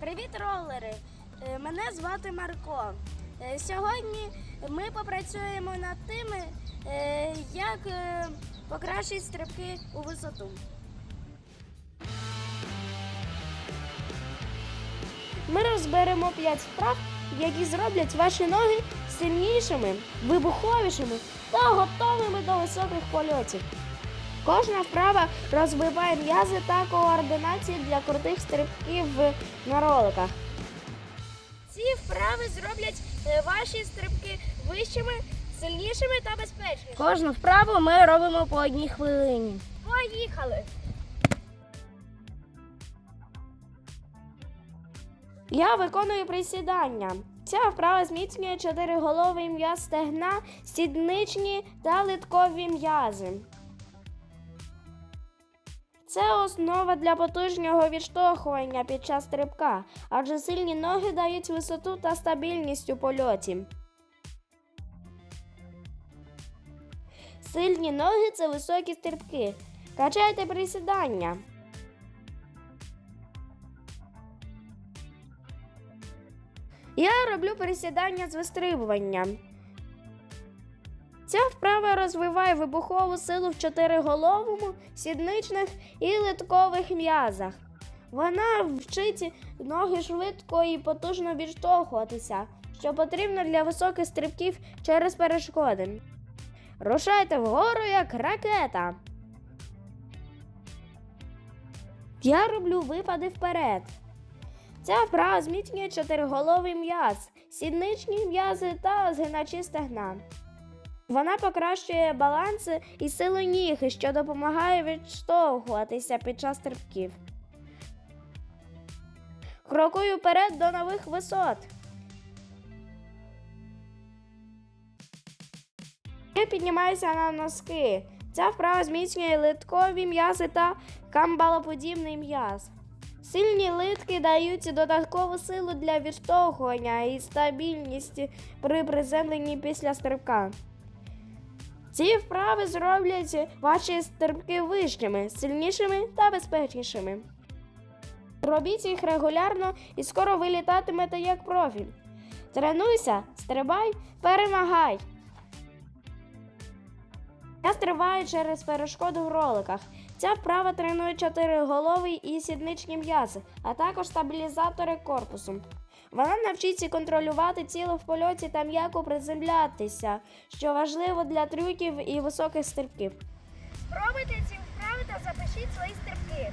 Привіт, ролери! Е, Мене звати Марко. Е, Сьогодні ми попрацюємо над тим, е, як покращити стрибки у висоту. Ми розберемо 5 вправ, які зроблять ваші ноги сильнішими, вибуховішими та готовими до високих польотів. Кожна вправа розвиває м'язи та координацію для крутих стрибків на роликах. Ці вправи зроблять е, ваші стрибки вищими, сильнішими та безпечнішими. Кожну вправу ми робимо по одній хвилині. Поїхали! Я виконую присідання. Ця вправа зміцнює чотириголовий м'яз стегна, сідничні та литкові м'язи. Це основа для потужнього відштовхування під час стрибка, адже сильні ноги дають висоту та стабільність у польоті. Сильні ноги це високі стрибки. Качайте присідання. Я роблю присідання з вистрибуванням. Ця вправа розвиває вибухову силу в чотириголовому, сідничних і литкових м'язах. Вона вчить ноги швидко і потужно відштовхуватися, що потрібно для високих стрибків через перешкоди. Рушайте вгору як ракета. Я роблю випади вперед. Ця вправа зміцнює чотириголовий м'яз, сідничні м'язи та згиначі стегна. Вона покращує баланс і силу ніг, що допомагає відштовхуватися під час стрибків. Крокую вперед до нових висот. Я піднімаюся на носки. Ця вправа зміцнює литкові м'язи та камбалоподібний м'яз. Сильні литки дають додаткову силу для відштовхування і стабільність при приземленні після стрибка. Ці вправи зроблять ваші стрибки вищими, сильнішими та безпечнішими. Робіть їх регулярно і скоро ви літатимете як профіль. Тренуйся, стрибай, перемагай. Я стрибаю через перешкоду в роликах. Ця вправа тренує чотириголовий і сідничні м'язи, а також стабілізатори корпусу. Вона навчиться контролювати тіло в польоті та м'яко приземлятися, що важливо для трюків і високих стрибків. Спробуйте ці вправи та запишіть свої стрибки.